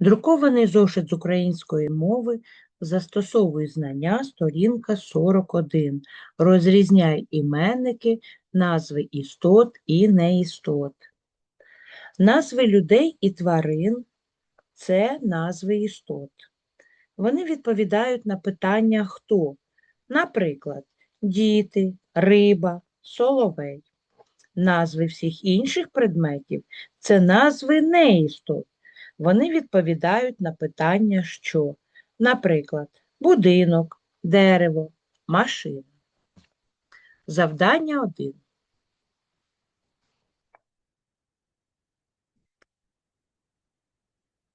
Друкований зошит з української мови. Застосовуй знання, сторінка 41. Розрізняй іменники, назви істот і неістот. Назви людей і тварин це назви істот. Вони відповідають на питання хто. Наприклад, діти, риба, соловей. Назви всіх інших предметів це назви неістот. Вони відповідають на питання що. Наприклад, будинок, дерево, машина. Завдання 1.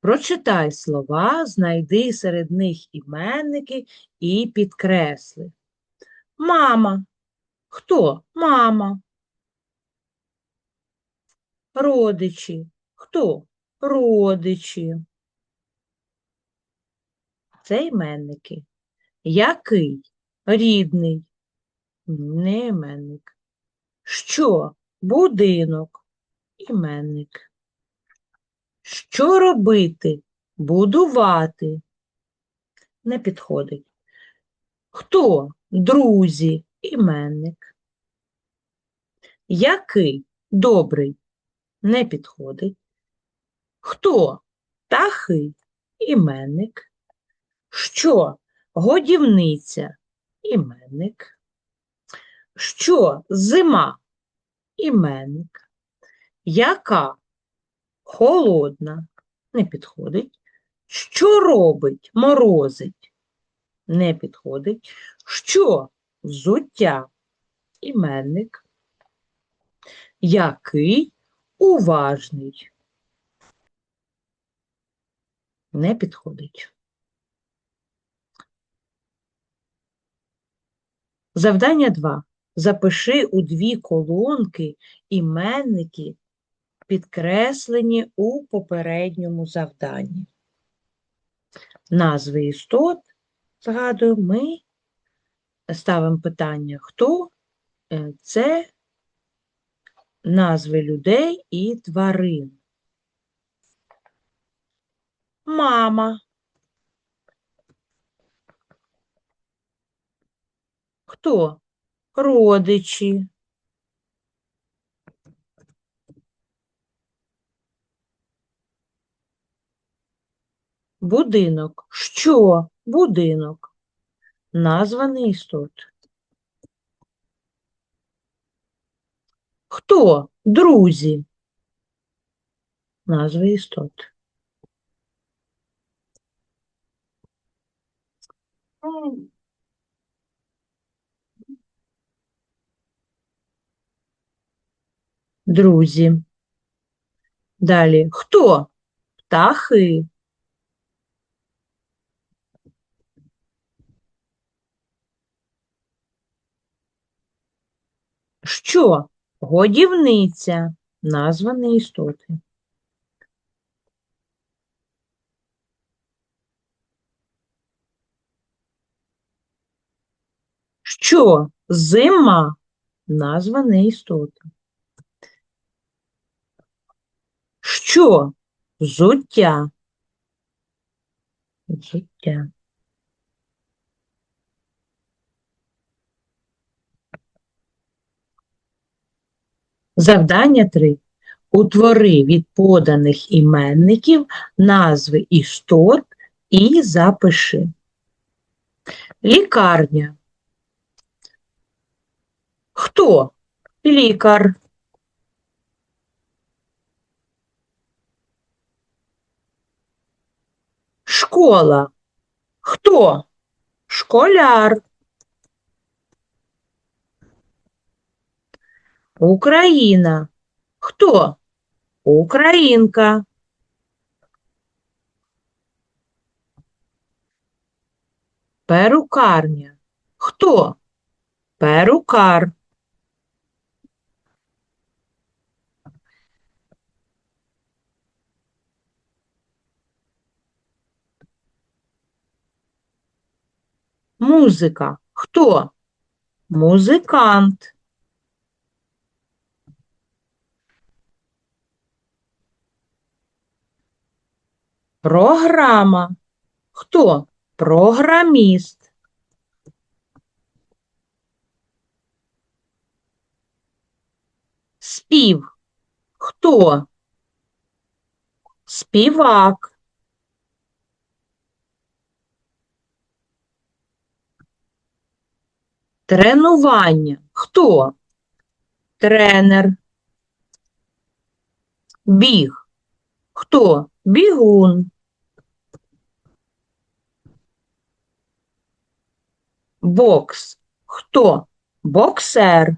Прочитай слова, знайди серед них іменники і підкресли. Мама. Хто? Мама. Родичі. Хто? Родичі. Це іменники. Який? Рідний. Не іменник. Що? Будинок. Іменник. Що робити? Будувати. Не підходить. Хто? Друзі. Іменник. Який? Добрий. Не підходить. Хто? Птахи. Іменник. Що? Годівниця. Іменник. Що? Зима. Іменник. Яка? Холодна. Не підходить. Що робить? Морозить. Не підходить. Що? Взуття. Іменник. Який? Уважний. Не підходить. Завдання 2. Запиши у дві колонки іменники, підкреслені у попередньому завданні. Назви істот, згадую, ми ставимо питання хто? Е, Це назви людей і тварин. Мама. Хто? Родичі. Будинок. Що? Будинок. Названий істот. Хто? Друзі. Назви істот. Друзі. Далі. Хто? Птахи. Що? Годівниця. Названі істоти. Що? Зима. Названі істоти. Що? Взуття. Взуття. Завдання 3. Утвори від поданих іменників назви істот і запиши. Лікарня. Хто? Лікар. Школа. Хто? Школяр. Україна. Хто? Українка. Перукарня. Хто? Перукар. Музика. Хто? Музикант. Програма. Хто? Програміст. Спів. Хто? Співак. Тренування. Хто? Тренер. Біг. Хто? Бігун. Бокс. Хто? Боксер.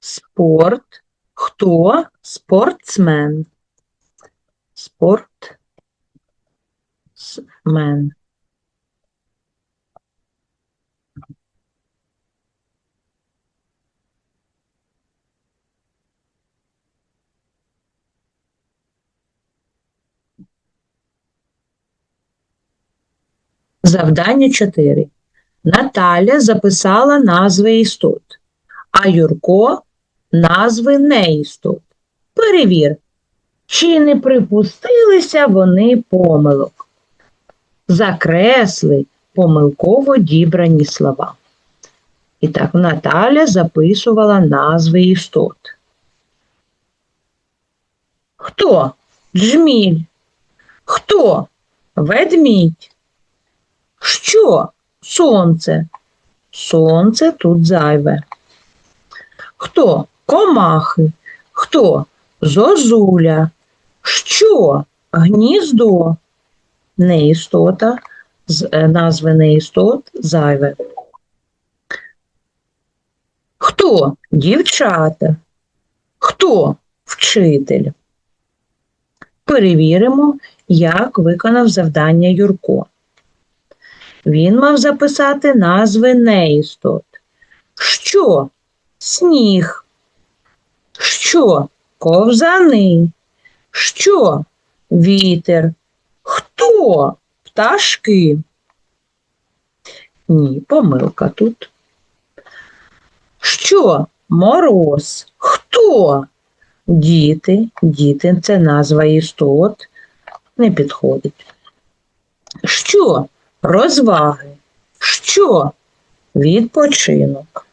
Спорт. Хто? Спортсмен. Спортсмен. Завдання 4. Наталя записала назви істот, а Юрко назви неістот. Перевір, чи не припустилися вони помилок. Закресли помилково дібрані слова. І так, Наталя записувала назви істот. Хто? Джміль. Хто? Ведмідь. Що? Сонце. Сонце тут зайве. Хто? Комахи. Хто? Зозуля. Що? Гніздо. Неістота. Е, назви неістот зайве. Хто? Дівчата. Хто? Вчитель. Перевіримо, як виконав завдання Юрко. Він мав записати назви неістот. Що? Сніг. Що? Ковзани. Що? Вітер. Хто? Пташки. Ні, помилка тут. Що? Мороз. Хто? Діти. Діти це назва істот. Не підходить. Що? Розваги. Що? Відпочинок.